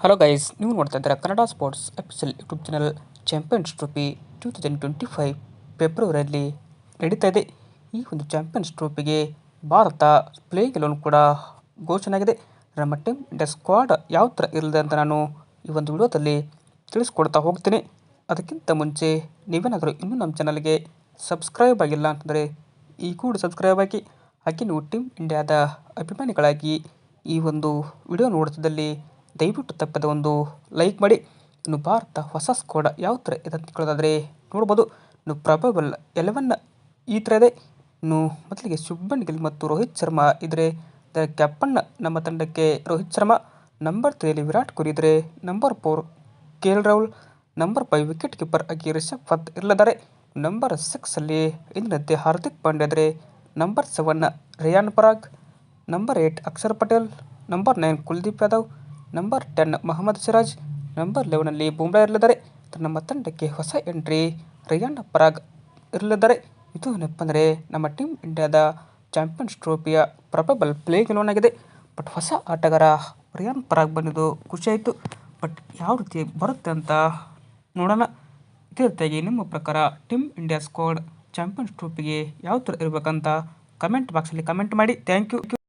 Hello guys ನೀವು ನೋಡ್ತಾ ಇದ್ದೀರಾ Kannada sports official YouTube channel champions trophy two thousand twenty five ಫೆಬ್ರವರಿಯಲ್ಲಿ ನಡೀತಾ ಇದೆ. ಈ ಒಂದು ಚಾಂಪಿಯನ್ಸ್ ಟ್ರೋಫಿಗೆ ಭಾರತ ಪ್ಲೇಯಿಂಗ್ ಎಲೆವನ್ ಕೂಡ ಘೋಷಣೆ ಆಗಿದೆ. ನಮ್ಮ ಟೀಮ್ ಇಂಡಿಯಾ ಸ್ಕ್ವಾಡ್ ಯಾವ ಥರ ಇರಲಿದೆ ಅಂತ ನಾನು ಈ ಒಂದು ವಿಡಿಯೋದಲ್ಲಿ ತಿಳಿಸ್ಕೊಡ್ತಾ ಹೋಗ್ತೀನಿ. ಅದಕ್ಕಿಂತ ಮುಂಚೆ ನೀವೇನಾದರೂ ಇನ್ನೂ ನಮ್ಮ ಚಾನಲ್ಗೆ ಸಬ್ಸ್ಕ್ರೈಬ್ ಆಗಿಲ್ಲ ಅಂತಂದರೆ ಈ ಕೂಡ ಸಬ್ಸ್ಕ್ರೈಬ್ ಆಗಿ, ಹಾಗೆ ನೀವು ಟೀಮ್ ಇಂಡಿಯಾದ ಅಭಿಮಾನಿಗಳಾಗಿ ಈ ಒಂದು ವಿಡಿಯೋ ನೋಡ್ತಿದ್ದಲ್ಲಿ ದಯವಿಟ್ಟು ತಪ್ಪದ ಒಂದು ಲೈಕ್ ಮಾಡಿ. ಇನ್ನು ಭಾರತ ಹೊಸ ಸ್ಕೋಡ ಯಾವ ಥರ ಇದೆ ಅಂತ ಕೇಳೋದಾದರೆ ನೋಡ್ಬೋದು. ಇನ್ನು ಪ್ರಬಲ್ ಎಲೆವನ್ ಈ ಥರ ಇದೆ. ಇನ್ನು ಮೊದಲಿಗೆ ಶುಭ್ಮನ್ ಗಿಲ್ ಮತ್ತು ರೋಹಿತ್ ಶರ್ಮಾ ಇದ್ರೆ ಕ್ಯಾಪ್ಟನ್ ನಮ್ಮ ತಂಡಕ್ಕೆ ರೋಹಿತ್ ಶರ್ಮಾ. ನಂಬರ್ ತ್ರೀಯಲ್ಲಿ ವಿರಾಟ್ ಕೊಹ್ಲಿ ಇದ್ದರೆ number four K L Rahul. Number five wicket keeper ಆಗಿ ರಿಷಬ್ ಪಂತ್ ಇರಲಿದ್ದಾರೆ. ನಂಬರ್ ಸಿಕ್ಸಲ್ಲಿ ಇಂದಿನಂತೆ ಹಾರ್ದಿಕ್ ಪಾಂಡ್ಯ ಇದ್ರೆ number seven Riyan Parag. Number eight Axar Patel. Number nine Kuldeep Yadav. Number ten Mohammed Siraj number ಲೆವೆನಲ್ಲಿ Bumrah ಇರಲಿದ್ದಾರೆ. ನಮ್ಮ ತಂಡಕ್ಕೆ ಹೊಸ ಎಂಟ್ರಿ ರಿಯಾನ್ ಪರಾಗ್ ಇರಲಿದ್ದಾರೆ. ಇದು ಏನಪ್ಪ ನಮ್ಮ ಟೀಮ್ ಇಂಡಿಯಾದ ಚಾಂಪಿಯನ್ಸ್ ಟ್ರೋಫಿಯ ಪ್ರಬಬಲ್ ಪ್ಲೇ ಗೆಲುವನ್ ಆಗಿದೆ ಬಟ್ ಹೊಸ ಆಟಗಾರ ರಿಯಾನ್ ಪರಾಗ್ ಬಂದಿದ್ದು ಖುಷಿಯಾಯಿತು. ಬಟ್ ಯಾವ ರೀತಿ ಬರುತ್ತೆ ಅಂತ ನೋಡೋಣ. ಇದೇ ರೀತಿಯಾಗಿ ನಿಮ್ಮ ಪ್ರಕಾರ ಟೀಮ್ ಇಂಡಿಯಾ ಸ್ಕ್ವಾಡ್ ಚಾಂಪಿಯನ್ಸ್ ಟ್ರೋಫಿಗೆ ಯಾವ ಥರ ಇರಬೇಕಂತ ಕಮೆಂಟ್ ಬಾಕ್ಸಲ್ಲಿ ಕಮೆಂಟ್ ಮಾಡಿ. Thank you